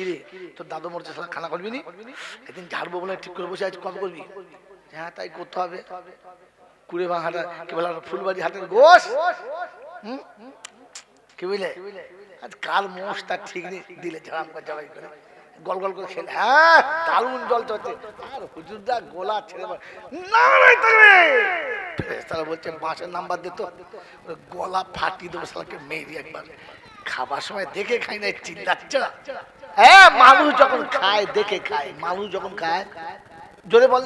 কিরে, তোর দাদু মরছে খানা করবি নি? একদিন ঝাড়বো বলে ঠিক করে বসে আজ কবে করবি? হ্যাঁ তাই করতে হবে। কুড়ে ভাঙ হাটা কি বলে ফুলবাড়ি হাটের গোস কি বুঝলে আজ কাল মোষ তার ঠিক নেই, দিলে ঝাড়াম করে জবাই করে। গল গল করে খেলে। হ্যাঁ জল চলছে আর হুজুরদা গোলা ছেড়ে না তারা বলছে, বাঁশের নাম্বার দিত গলা ফাটিয়ে দেবো সালাকে একবার। খাবার সময় দেখে খাই না চিল্লাচ্ছ হ্যাঁ মানুষ যখন খায়, দেখে খায়। মানুষ যখন খায়, জোরে বল।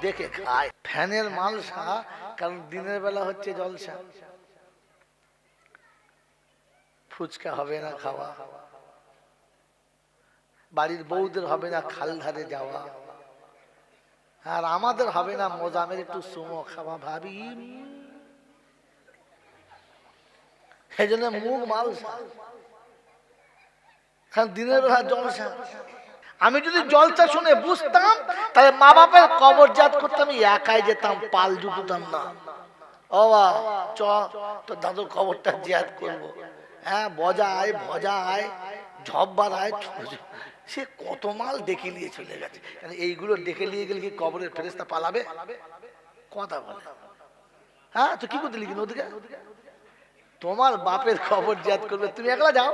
দেখে খায়। ফ্যানের মালসা, কারণ দিনের বেলা হচ্ছে জলসা। ফুচকা হবে না খাওয়া। বাড়ির বউদের হবে না খাল ধারে যাওয়া। আর আমাদের হবে না মোজামের একটু সুমো খাওয়া, ভাবি। সেই জন্য মুখ মাল কারণ দিনের বেলা জলসা আমি যদি জলসা শুনে বুঝতাম, তাহলে মা বাপের কবর জাত করতে আমি একাই যেতাম, পাল জুটুতাম না। চ, তোর দাদুর হ্যাঁ বজায়, ভজায় ঝব্বার আয় সে কত মাল নিয়ে চলে গেছে। এইগুলো দেখে নিয়ে গেলে কি কবরের ফেরেস্তা পালাবে? কথা বলে। হ্যাঁ তো কি করতে লিখি ওদিকে তোমার বাপের খবর জাত করবে। তুমি একলা যাও।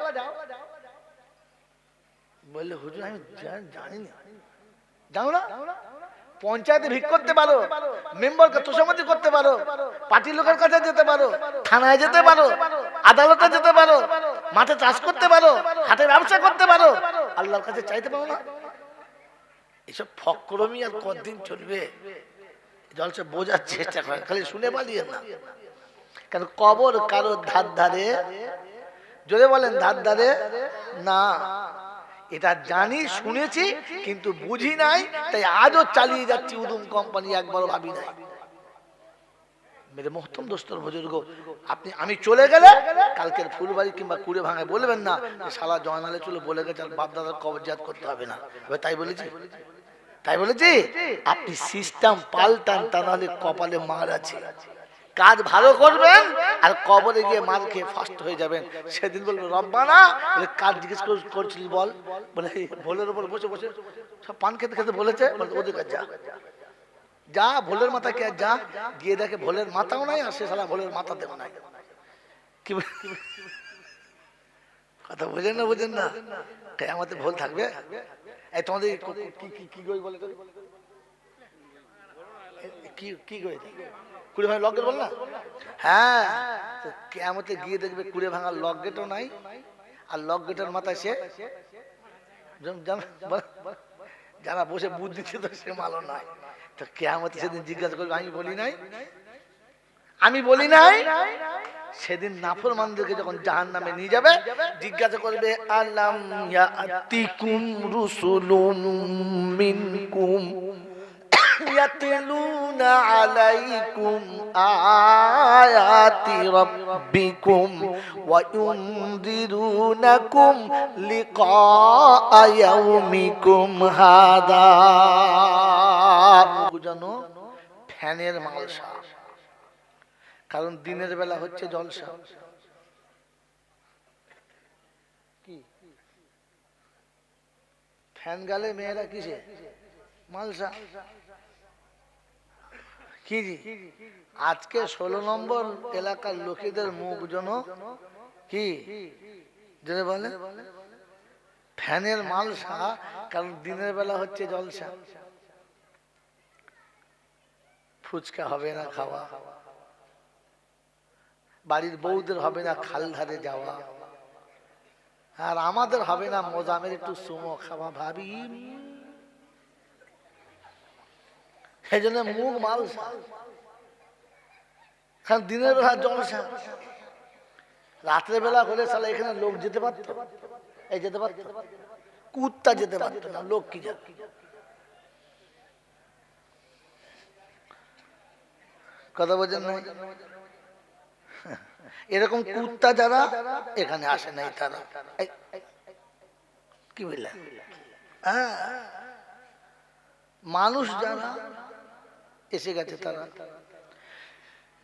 বললে হুজুর আমি জানি না জানো না? পঞ্চায়েতে ভিক করতে পারো মেম্বারকে তোষামতি করতে পারো পার্টি লোকের কাছে যেতে পারো থানায় যেতে পারো আদালতে যেতে পারো মাঠে চাষ করতে পারো হাটে ব্যবসা করতে পারো আল্লাহর কাছে চাইতে পারো না? এসব ফক্রমি আর কতদিন চলবে? জলসে বোঝার চেষ্টা করে খালি শুনে পালিয়ে না। কারণ কবর কারও ধার ধারে? জোরে বলেন ধার ধারে? না। এটা জানি, শুনেছি, কিন্তু বুঝি নাই, তাই আজও চালিয়ে যাচ্ছি উদুম কোম্পানি, একবারও ভাবি নাই। মেরে মোহতম দোস্তর বুজুর্গ, আপনি আমি চলে গেলে কালকের ফুলবাড়ি কিংবা কুড়ে ভাঙায় বলবেন না শালা জয়নালে চলে বলে গেছে, আর বাপ দাদার কবরজাত করতে হবে না। এবার তাই বলেছি? তাই বলেছি? আপনি সিস্টেম পাল্টান, তা নাহলে কপালে মার আছে। কাজ ভালো করবেন আর কবরে গিয়ে মার খেয়ে ফার্স্ট হয়ে যাবেন। সেদিন বলবেন রব্বানা বলে কাজ জিজ্ঞেস কর- করছিলি বল। বলে। ভোলের উপর বসে বসে সব পান খেতে খেতে বলেছে। বলে, ওদের কাছে যা। যা ভোলের মাথা কে যা? গিয়ে দেখে ভোলের মাথাও নাই আর সে সালা ভোলের মাথা দেও নাই। কি কথা বোঝেন না বোঝেন না। আমাদের ভুল থাকবে। এই তোমাদের কি- কি কি বলে? কি কি কুড়ে ভাঙা লক গেট বল না হ্যাঁ তো কেমতে গিয়ে দেখবে কুড়ে ভাঙার লক গেটও নাই, আর লক গেটের মাথায় সে যারা বসে বুদ্ধি দিচ্ছে তো সে মালও নাই। তো কেমতে সেদিন জিজ্ঞাসা করবে, আমি বলি নাই? আমি বলি নাই? সেদিন নাফর মানদেরকে যখন জাহান নামে নিয়ে যাবে, জিজ্ঞাসা করবে, আলাম ইয়াতিকুম রুসুলুম মিনকুম? ইয়াতলুনা আলাইকুম আয়াতি রাব্বিকুম ওয়া ইউনদিরুনাকুম লিকা ইয়াউমিকুম হাদা ফ্যানের মালসা। কারণ দিনের বেলা হচ্ছে জলসা। ফ্যান গালে মেয়েরা কিসে? মালসা। আজকে ষোলো নম্বর এলাকার লোকেদের মুখ যেন কি? বলে ফ্যানের মালসা, কারণ দিনের বেলা হচ্ছে জলসা। ফুচকা হবে না খাওয়া। বাড়ির বউদের হবে না খাল ধারে যাওয়া। আর আমাদের হবে না মোজামের একটু সুমো খাওয়া, ভাবি। সেই জন্য মুখ মাল দিনের বেলা জলসা। রাত্রে বেলা হলে সালা এখানে লোক যেতে পারত। এই যেতে পারত। কুত্তা যেতে পারত না, লোক কি যাবে কথা বোঝেন এরকম কুত্তা যারা, এখানে আসে নাই তারা। কি বললেন? হ্যাঁ। মানুষ যারা এসে গেছে তারা।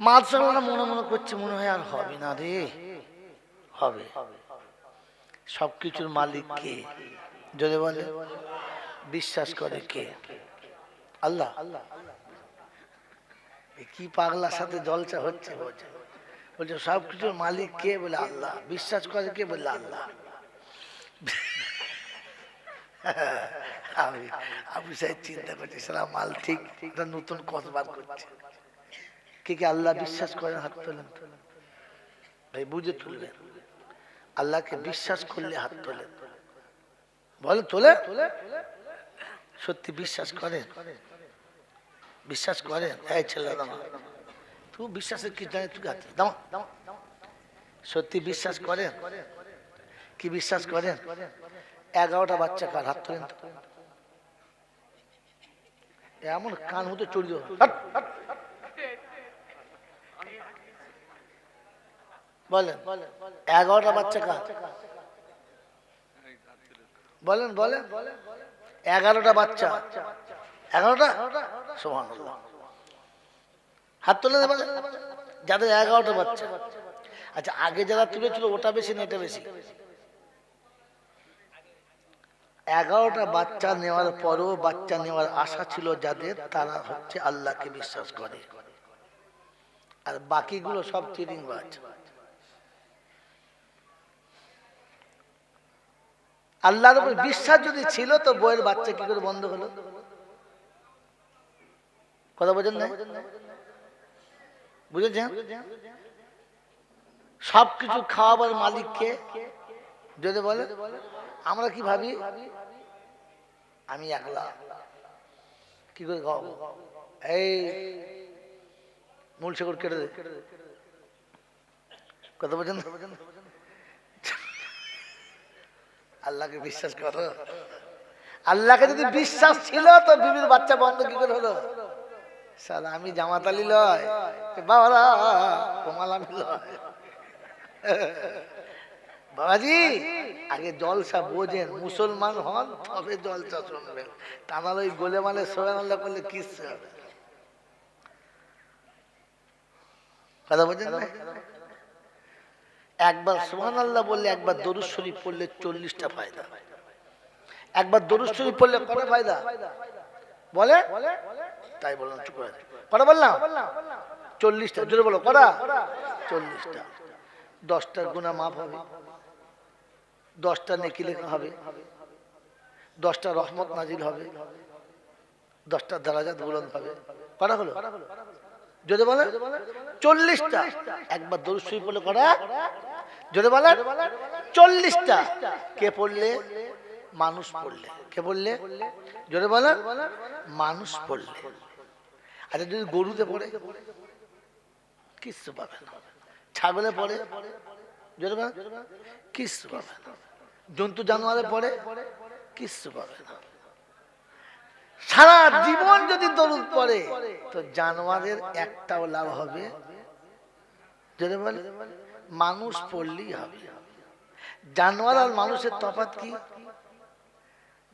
মাদ্রাসাওয়ালা মনে মনে করছে মনে হয় আর হবে না রে। হবে। সবকিছুর মালিক। কে যদি বলে। বিশ্বাস করে কে? আল্লাহ। কি পাগলার সাথে জলসা হচ্ছে? বলছে বলছে সব কিছুর মালিক কে? বলে আল্লাহ। বিশ্বাস করে কে? বলে আল্লাহ। আমি আবু সাহেব চিন্তা করছি সারা মাল ঠিক, একটা নতুন কথা করছে। কে কে আল্লাহ বিশ্বাস করেন, হাত তোলেন। ভাই, বুঝে তুলবেন আল্লাহকে বিশ্বাস করলে হাত তোলেন। বলে তোলে? সত্যি বিশ্বাস করেন? বিশ্বাস করেন? এই ছেলে তুই বিশ্বাসের কি জানি তুই হাত দামা সত্যি বিশ্বাস করেন? কি বিশ্বাস করেন? এগারোটা বাচ্চা কার, হাত তোলেন। এমন কান হতে চড়ি দেবো। হাট, হাট। বলেন এগারোটা বাচ্চা কার? বলেন বলেন। এগারোটা বাচ্চা। এগারোটা সমান হাত তুলে যাদের এগারোটা বাচ্চা। আচ্ছা আগে যারা তুলেছিল ওটা বেশি না এটা বেশি। এগারোটা বাচ্চা নেওয়ার পরও বাচ্চা নেওয়ার আশা ছিল যাদের তারা হচ্ছে আল্লাহকে বিশ্বাস করে। আর বাকিগুলো সব চিটিং বাজ আল্লাহর উপর বিশ্বাস যদি ছিল তো বইয়ের বাচ্চা কি করে বন্ধ হলো? কথা বোঝেন না বুঝেছেন? সবকিছু খাওয়াবার মালিককে যদি বলে? আমরা কি ভাবি? আমি একলা। কি করে খাওয়াবো এই মূল শেকড় কেটে দে। কথা বোঝেন আল্লাহকে বিশ্বাস করো। আল্লাহকে যদি বিশ্বাস ছিল, তো বিবির বাচ্চা বন্ধ কি করে হলো? সালা আমি জামাত আলী লয় বাবারা কমাল আমি লয়। বাবাজি, আগে জলসা বোঝেন, মুসলমান হন, তবে জলসা শুনবেন। তা নাহলে ওই গোলে মালে সোয়ান করলে কিসে হবে কথা বোঝেন একবার সোহান আল্লাহ বললে একবার দরুদ শরীফ পড়লে চল্লিশটা ফায়দা। একবার দরুদ শরীফ পড়লে কত ফায়দা? বলে? তাই বললাম, চুপ করে কটা বললাম? চল্লিশটা। জোরে বলো, কটা? চল্লিশটা। দশটার গুণা মাফ হবে। দশটা নেকি লেখা হবে, দশটা রহমত নাজিল হবে, দশটা দারাজাত বুলন্দ হবে। কটা হলো? যদি বলে চল্লিশটা। একবার শরীফ পড়লে কটা? যদি বলে চল্লিশটা। কে পড়লে? মানুষ পড়লে। কে পড়লে? যদি বলে মানুষ পড়লে। আচ্ছা যদি গরুতে পড়ে? কিচ্ছু পাবে না। ছাগলে পড়ে? যদি বলে কিচ্ছু পাবে না। জন্তু জানোয়ারে পরে কিচ্ছু পাবে না। সারা জীবন যদি দরুদ পড়ে, তো জানোয়ারের একটাও লাভ হবে। মানুষ পড়লেই হবে। জানোয়ার আর মানুষের তফাৎ কি?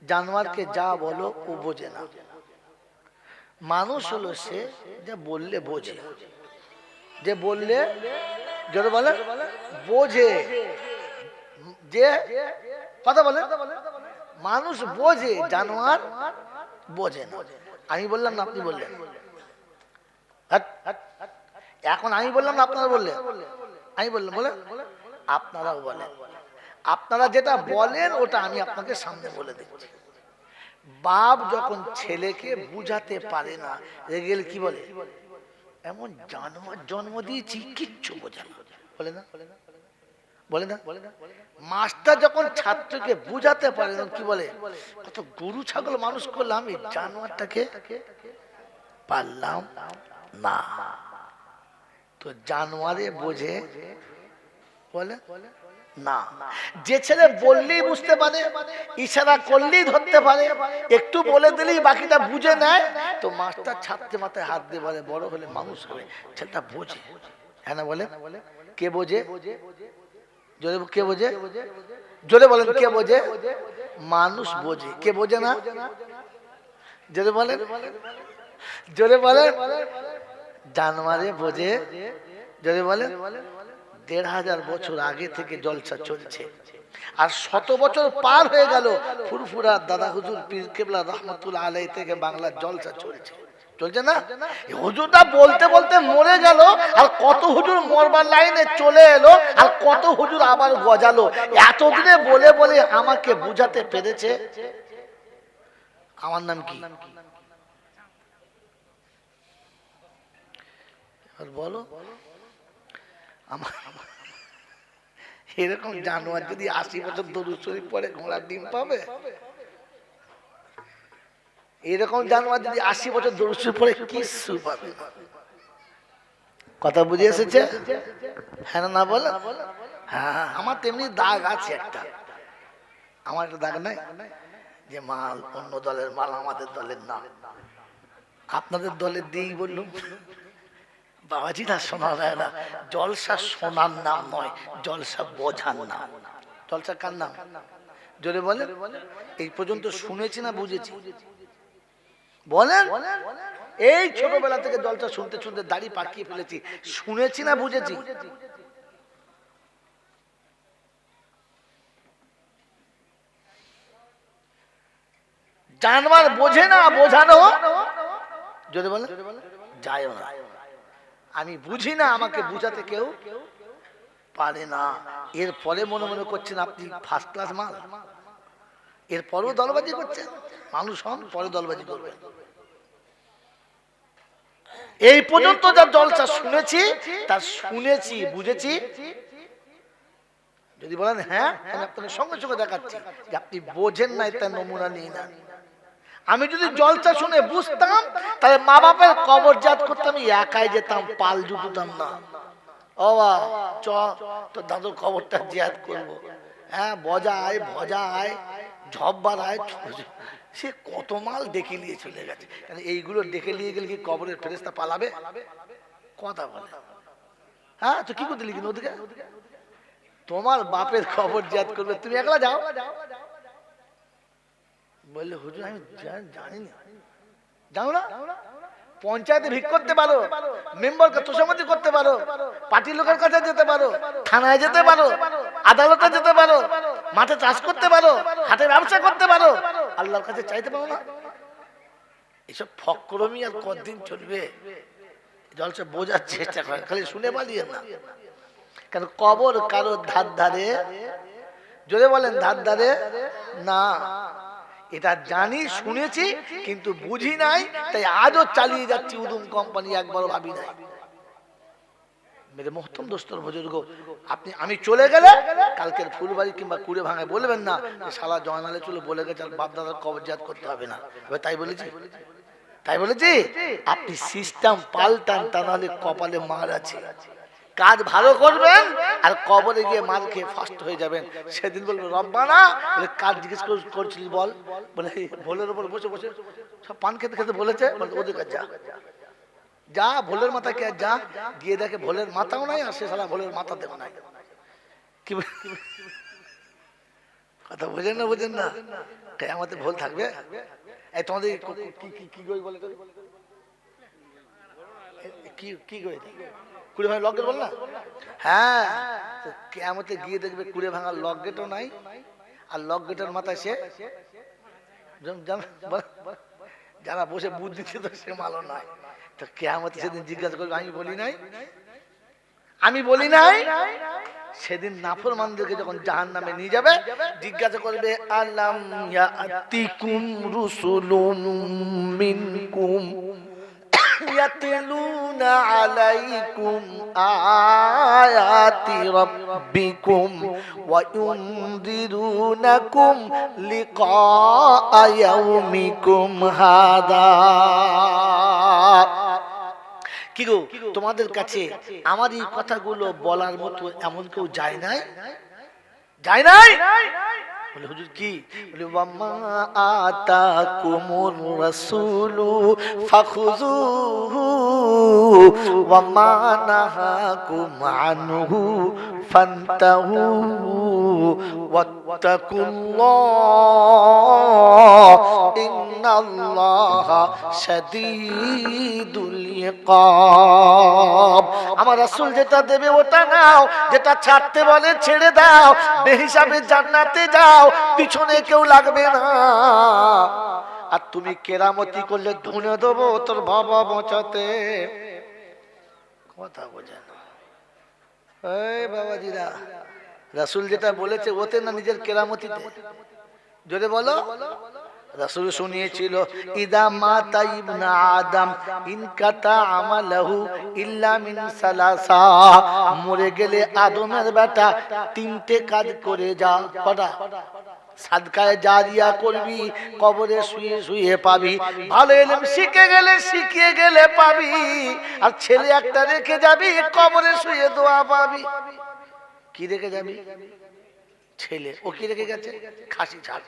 জানোয়ারকে যা বলো ও বোঝে না। মানুষ হলো সে যে বললে বোঝে। যে বললে যদি বলে, বোঝে। যে কথা বলে মানুষ বোঝে, জানোয়ার বোঝে না। আমি বললাম না আপনি বললেন। এখন আমি বললাম না আপনারা বললেন। আমি বললাম বলে আপনারাও বলেন। আপনারা যেটা বলেন, ওটা আমি আপনাকে সামনে বলে দিচ্ছি। বাপ যখন ছেলেকে বুঝাতে পারে না, রেগেল কি বলে? এমন জানোয়ার জন্ম দিয়েছি, কিচ্ছু বোঝানো বলে না। বলে না? বলে না? মাস্টার যখন ছাত্রকে বুঝাতে পারে কি বলে? কত গরু, ছাগল মানুষ করলাম এই জানোয়ারটাকে পারলাম না। তো জানোয়ারে বোঝে, বলে না। যে ছেলে বললেই বুঝতে পারে, ইশারা করলেই ধরতে পারে, একটু বলে দিলেই বাকিটা বুঝে নেয়, তো মাস্টার ছাত্রে মাথায় হাত দিয়ে বলে, বড় হলে মানুষ হবে। ছেলেটা বোঝে। হ্যাঁ বলে? কে বোঝে? জোরে কে বোঝে? জোরে বলেন কে বোঝে? মানুষ বোঝে। কে বোঝে না? জোরে বলেন। জোরে বলেন। জানোয়ারে বোঝে। জোরে বলেন। দেড় হাজার বছর আগে থেকে জলসা চলছে। আর শত বছর পার হয়ে গেল ফুরফুরা দাদা হুজুর পীর কেবলা রহমতুল্লাহ আলাই থেকে বাংলার জলসা চলছে। চলছে না? হুজুরটা বলতে বলতে মরে গেল, আর কত হুজুর মরবার লাইনে চলে এলো, আর কত হুজুর আবার গজালো। এতদিনে বলে বলে আমাকে বুঝাতে পেরেছে। আমার নাম কি? বলো। এরকম জানোয়ার যদি আশি বছর দরুদ শরীফ পরে ঘোড়ার ডিম পাবে? এরকম জানোয়ার যদি আশি বছর শরীফ পরে কিচ্ছু পাবে কথা বুঝে এসেছে? হ্যাঁ না বলো? হ্যাঁ আমার তেমনি দাগ আছে একটা। আমার একটা দাগ নাই? যে মাল অন্য দলের মাল, আমাদের দলের না। আপনাদের দলের দিই বললুম। বাবাজি, না শোনা যায় না। জলসা সোনার নাম নয়, জলসা বোঝার নাম। জলসা কার নাম? জোরে বলে এই পর্যন্ত শুনেছি না বুঝেছি? বলেন? এই ছোটবেলা থেকে জলসা শুনতে শুনতে দাড়ি পাকিয়ে ফেলেছি। শুনেছি না বুঝেছি। জানবার বোঝে না, বোঝানো? যদি বলে যায় না আমি বুঝি না, আমাকে বুঝাতে কেউ পারে না। এর পরে মনে মনে করছেন আপনি ফার্স্ট ক্লাস মাল। এর পরেও দলবাজি করছেন মানুষ হন পরে দলবাজি করবেন এই পর্যন্ত যা জলসা শুনেছি তা শুনেছি বুঝেছি। যদি বলেন হ্যাঁ আমি আপনাকে সঙ্গে সঙ্গে দেখাচ্ছি যে আপনি বোঝেন নাই তার নমুনা নিয়ে না আমি যদি জলসা শুনে বুঝতাম তাহলে মা বাপের কবর জাত করতাম একাই যেতাম পাল জুটুতাম না। ও বা, চ তো দাদুর খবরটা জিয়াদ করব। হ্যাঁ বজায়। ভজায় ঝব্বারায় সে কত মাল দেখে নিয়ে চলে গেছে। কারণ এইগুলো দেখে নিয়ে গেলে কি কবরের ফেরেস্তা পালাবে? কথা বলে। হ্যাঁ তো কি করতে লিখি ওদিকে? তোমার বাপের খবর জিয়াদ করবে। তুমি একলা যাও। বললে, হুজুর, আমি জানি না জানো না। পঞ্চায়েতে ভিক করতে পারো। মেম্বারকে তোষামতি করতে পারো। পার্টির লোকের কাছে যেতে পারো। থানায় যেতে পারো। আদালতে যেতে পারো, মাঠে চাষ করতে পারো হাটে ব্যবসা করতে পারো, আল্লাহর কাছে চাইতে পারো না। এসব ফক্রমি আর কতদিন চলবে? জলসা বোঝার চেষ্টা করে, খালি শুনে পালিয়ে না। কেন কবর কারও ধার ধারে? যদি বলেন, ধার ধারে? না। এটা জানি, শুনেছি, কিন্তু বুঝি নাই, তাই আজও চালিয়ে যাচ্ছি উদুম কোম্পানি, একবারও ভাবি নাই। মেরে মোহতম দোস্তর বুজুর্গ, আপনি আমি চলে গেলে কালকের ফুলবাড়ি কিংবা কুড়ে ভাঙায় বলবেন না শালা জয়নালে চলে বলে গেছে, আর বাপ দাদার কবরজাত করতে হবে না। তাই বলেছি? তাই বলেছি? আপনি সিস্টেম পাল্টান, তা নাহলে কপালে মার আছে। কাজ ভালো করবেন, আর কবরে গিয়ে মার খেয়ে ফার্স্ট হয়ে যাবেন। সেদিন বলব, রব্বানা বলে কাজ জিজ্ঞেস কর- করছিলি বল? বলে ভোলের উপর বসে বসে, সব পান খেতে খেতে বলেছে, বলে, ওদের কাছে যা। যা ভোলের মাথা কে যা, গিয়ে দেখে ভোলের মাথাও নাই, আর সে সালা ভোলের মাথা দেও নাই। কি কথা বোঝেন না বোঝেন না। আমাদের ভোল থাকবে। এই তোমাদের কি গই বলে কি কি গই কুড়ে ভাঙা লক গেট বল না? হ্যাঁ তো কেয়ামতে গিয়ে দেখবে কুড়ে ভাঙা গেটও নাই, আর লক গেটের মাথায় সে বল- বল। যারা বসে বুদ্ধ তো সে মালও নাই তো কেয়ামতে সেদিন জিজ্ঞাসা করবে, আমি বলি নাই? আমি বলি নাই? সেদিন নাফর মানদেরকে যখন জাহান নামে নিয়ে যাবে, জিজ্ঞাসা করবে, আলাম ইয়াতিকুম রুসুলুম মিনকুম? আলাইকুম আয়াতি রাব্বিকুম ওয়া ইউনদিরুনাকুম লিকা ইয়াউমিকুম হাদা কি গো, তোমাদের কাছে আমার এই কথাগুলো বলার মতো এমন কেউ যায় নাই? যায় নাই? বলে হুজুর কি বলে ওয়াম্মা আতাকুমুর রাসূলু ফাখুযুহু ওয়াম্মা নাহাকুম আনহু ফান্তাহু ওয়াত্তাকুল্লাহ ইন্নাল্লাহা শাদীদুল ইকাব আমার রাসূল যেটা দেবে ওটা নাও, যেটা ছাড়তে বলে ছেড়ে দাও, বেহিসাবে জান্নাতে যাও, পিছনে কেউ লাগবে না। আর তুমি কেরামতি করলে ধুনে দেবো তোর বাবা বাঁচাতে। কথা বোঝে না। এই বাবাজিরা রাসূল যেটা বলেছে ওতে না নিজের কেরামতিতে জোরে বলো। রাসূল শুনিয়েছিল, ইদা মাতা ইবনা আদম ইনকাতা আমালাহু ইল্লা মিন সালাসা। মরে গেলে আদমের বেটা তিনটে কাজ করে যা কটা সাদকায় জারিয়া করবি, কবরে শুয়ে শুয়ে পাবি। ভালো এলেম শিখে গেলে শিখিয়ে গেলে পাবি। আর ছেলে একটা রেখে যাবি, কবরে শুয়ে দোয়া পাবি। কি রেখে যাবি? ছেলে। ও কি রেখে গেছে? খাসি ছাড়।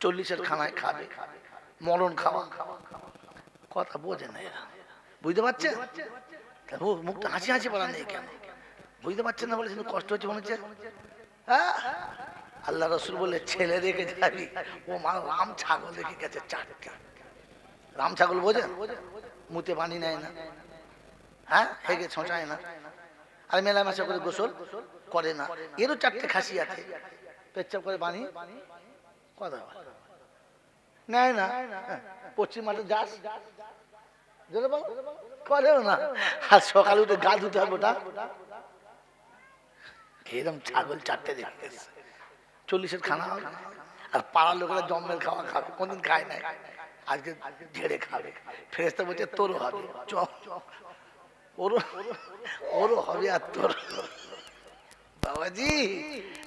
চল্লিশের খানায় খাবে, মরণ খাওয়া। কথা বোঝে না এরা। বুঝতে পারছেন? মুখটা হাসি হাসি বলা নেই কেন? বুঝতে পারছেন না বলে কষ্ট হচ্ছে মনে হচ্ছে? হ্যাঁ? আল্লাহ রসুল বলে, ছেলে রেখে যাবি, ও মা রাম ছাগল রেখে গেছে চারটা। রাম ছাগল বোঝেন? মুতে পানি নেয় না। হ্যাঁ? হেগে ছোঁচায় না। আর মেলামেশা করে গোসল করে না। এরও চারটে খাসি আছে। পেচ্ছাপ করে বানি কথা। নেয় না। পশ্চিম মাঠে যাস করেও না। আর সকালে উঠে গা ধুতে হবে ওটা। এরকম ছাগল চারটে দেখে চল্লিশের খানা আর পাড়ার লোকেরা জম্মের খাওয়া খাবে। কোনদিন খায় নাই। আজকে ঝেড়ে খাবে। ফেরেস্তা বলছে, তোরও হবে। চ ওরও ওরও হবে আর তোর বাবাজি,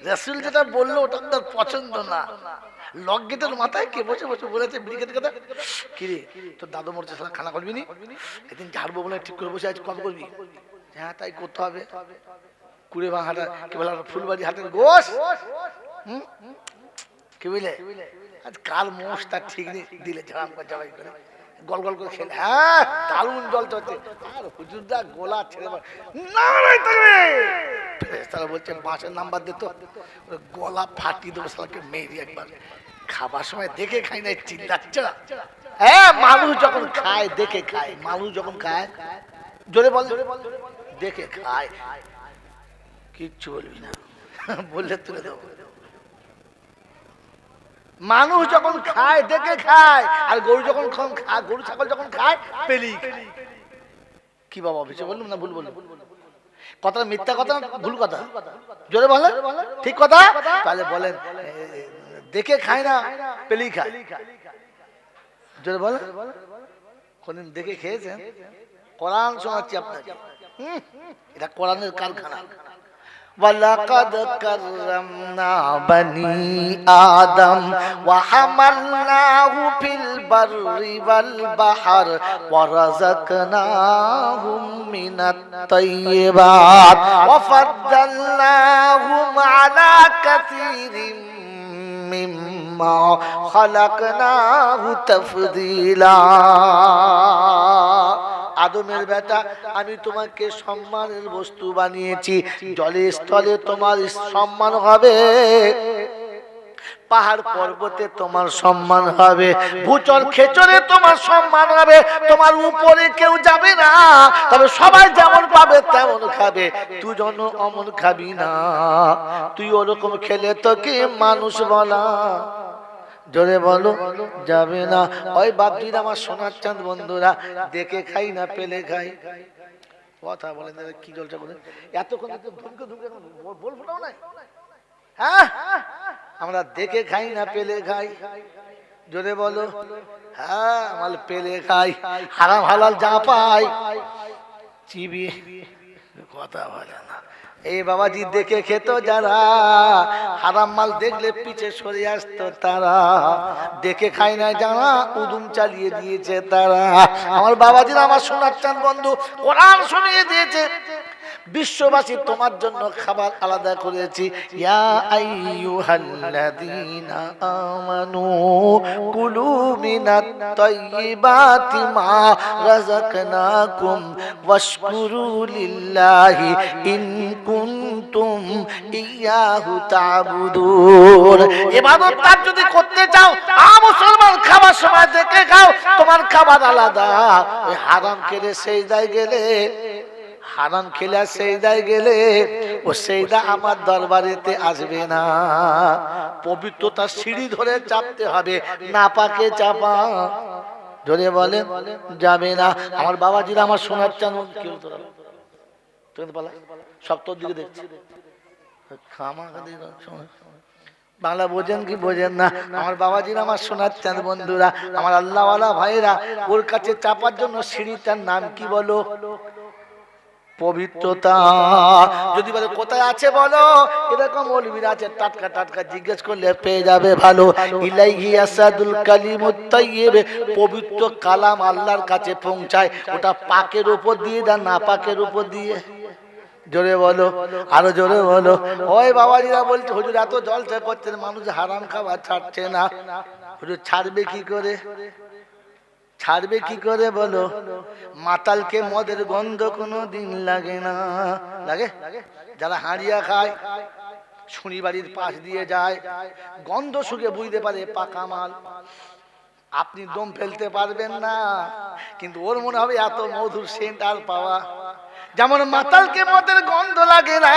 রসুল যেটা বলল ওটা পছন্দ না। একদিন ঝাড়বো বলে ঠিক করে বসে আজ করবি? হ্যাঁ তাই করতে হবে। ঠিক নেই, দিলে জবাই করে। গল গল করে খেলে। হ্যাঁ দারুণ জল চলছে আর হুজুরদা গোলা মার- নারাই তারা বলছে বাসের নাম্বার দিত গলা ফাটিয়ে দেবো সালাকে মেরি একবার। খাবার সময় দেখে খাই না চিল্লাচ্ছ হ্যাঁ মানুষ যখন খায়, দেখে খায়। মানুষ যখন খায়, জোরে বল। দেখে খায়। কিচ্ছু বলবি না। বললে তুলে দেবো। মানুষ যখন খায়, দেখে খায়, আর গরু যখন গরু, ছাগল যখন খায়, পেলি। কি বাবা অফিসে বললাম না, ভুল বললাম? কথা মিথ্যা কথা ভুল কথা? জোরে বলে ঠিক কথা? তাহলে বলেন দেখে খায় না পেলেই খায়। জোরে বলেন। কোনদিন দেখে খেয়েছেন? কোরআন শোনাচ্ছি আপনাকে। এটা কোরআনের কারখানা। ولقد كرمنا بني آدم وحملناه في البر والبحر ورزقناهم من الطيبات وفضلناهم على كثير مما خلقناه تفضيلا. আদমের বেটা, আমি তোমাকে সম্মানের বস্তু বানিয়েছি। জলে স্থলে তোমার সম্মান হবে। পাহাড় পর্বতে তোমার সম্মান হবে। ভূচর খেচরে তোমার সম্মান হবে। তোমার উপরে কেউ যাবে না। তবে সবাই যেমন পাবে, তেমন খাবে। তুই জন অমন খাবি না। তুই ওরকম খেলে তো কি মানুষ বলা। জোরে বলো, যাবে না। ওই বাপজির আমার সোনার চাঁদ, বন্ধুরা, দেখে খাই না, পেলে খাই। কথা বলেন কি জলটা বলেন এতক্ষণ ধুমকে ধুমকে বল- হ্যাঁ? আমরা দেখে খাই না, পেলে খাই। জোরে বলো হ্যাঁ আমার পেলে খাই। হারাম হালাল যা পাই। চিবিয়ে কথা বলে না। এই বাবাজি দেখে খেত যারা, হারাম মাল দেখলে পিছে সরে আসতো তারা। দেখে খাই না যারা, উদুম চালিয়ে দিয়েছে তারা। আমার বাবাজির আমার সোনার চান বন্ধু, কোরআন শুনিয়ে দিয়েছে। বিশ্ববাসী, তোমার জন্য খাবার আলাদা করেছি। ইয়া ইয়াহু তার যদি করতে চাও মুসলমান খাবার সময় দেখে খাও, তোমার খাবার আলাদা। হারাম খেলে সেই যায় গেলে হারাম খেলে সেইদায় গেলে ও সেইদা আমার দরবারেতে আসবে না। পবিত্রতার সিঁড়ি ধরে চাপতে হবে না পাকে চাপা। ধরে বলে যাবে না। আমার বাবাজিরা আমার শোনার চান সব দিকে দেখছি। বাংলা বোঝেন কি বোঝেন না? আমার বাবাজিরা আমার শোনাচ্ছেন, বন্ধুরা। আমার আল্লাহওয়ালা ভাইরা ওর কাছে চাপার জন্য সিঁড়িটার নাম কি বলো? পবিত্রতা। যদি বলে, কোথায় আছে বলো? এরকম অলবির আছে, টাটকা টাটকা জিজ্ঞেস করলে পেয়ে যাবে ভালো। ইলাইহি আসাদুল কালিমুত তাইয়্যিব পবিত্র কালাম আল্লাহর কাছে পৌঁছায়। ওটা পাকের উপর দিয়ে না পাকের উপর দিয়ে? জোরে বলো, আরও জোরে বলো। ওই বাবাজিরা বলছে, হুজুর, এত জলসা করছেন, মানুষ হারাম খাবার ছাড়ছে না। হুজুর, ছাড়বে কি করে? ছাড়বে কি করে বলো? মাতালকে মদের গন্ধ কোনো দিন লাগে না। লাগে যারা হাঁড়িয়া খায় শুনি বাড়ির পাশ দিয়ে যায় গন্ধ শুকে বুঝতে পারে পাকা মাল। আপনি দম ফেলতে পারবেন না। কিন্তু ওর মনে হবে এত মধুর সেন্ট আর পাওয়া। যেমন মাতালকে মদের গন্ধ লাগে না।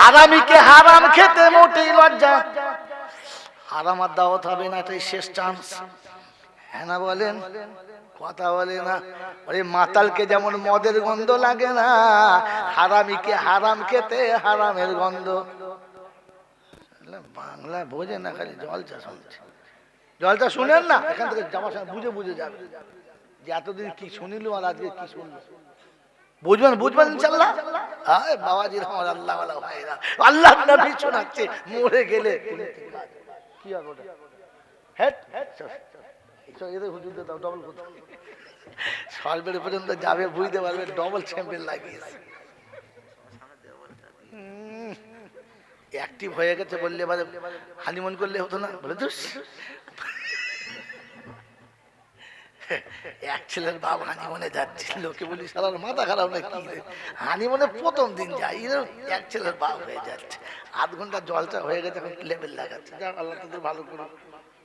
হারামিকে হারাম খেতে মোটেই লজ্জা। হারাম আর দাওয়াত হবে না এটাই শেষ চান্স। হ্যাঁ বলেন? কথা বলে না। ওরে মাতালকে যেমন মদের গন্ধ লাগে না, হারামিকে হারাম খেতে হারামের গন্ধ। বাংলা বোঝে না খালি জলচা শুনছে। জলটা শুনেন না, এখান থেকে যাওয়ার সময় বুঝে বুঝে যাবে। যে এতদিন কি শুনিল আর আজকে কি শুনলো? বুঝবেন বুঝবেন ইনশাল্লাহ? হ্যাঁ বাবাজির আমার আল্লাহ আল্লাহ শোনাচ্ছে, মরে গেলে কি হবে পর্যন্ত যাবে, বুঝতে পারবে ডবল লাগিয়েছে। অ্যাক্টিভ হয়ে গেছে বললে হানিমন করলে হতো না, বলে তো এক ছেলের বাপ হানিমনে যাচ্ছে লোকে বলি সালার মাথা খারাপ না হানিমনে প্রথম দিন যাই এক ছেলের বাপ হয়ে যাচ্ছে। আধ ঘণ্টা জলটা হয়ে গেছে, এখন লেভেল লাগাচ্ছে। যাক, আল্লাহ তোদের ভালো করো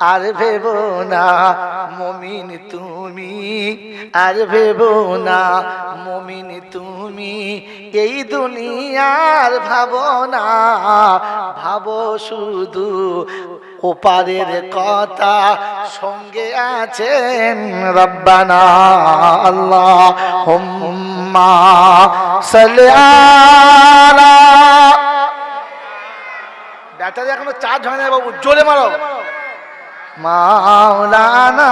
আর ভেব না, মমিন তুমি। আর ভেব না, মমিন তুমি। এই দুনিয়ার ভাবনা ভাবো শুধু ওপারের কথা। সঙ্গে আছেন রব্বানা আল্লাহ, হুম্মা সাল্লা ব্যাটারি এখনও চার্জ হয় না বাবু, জোরে মারো। মাওলানা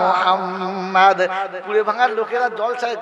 মুহাম্মদ। পুরে ভাঙার লোকেরা জলসায়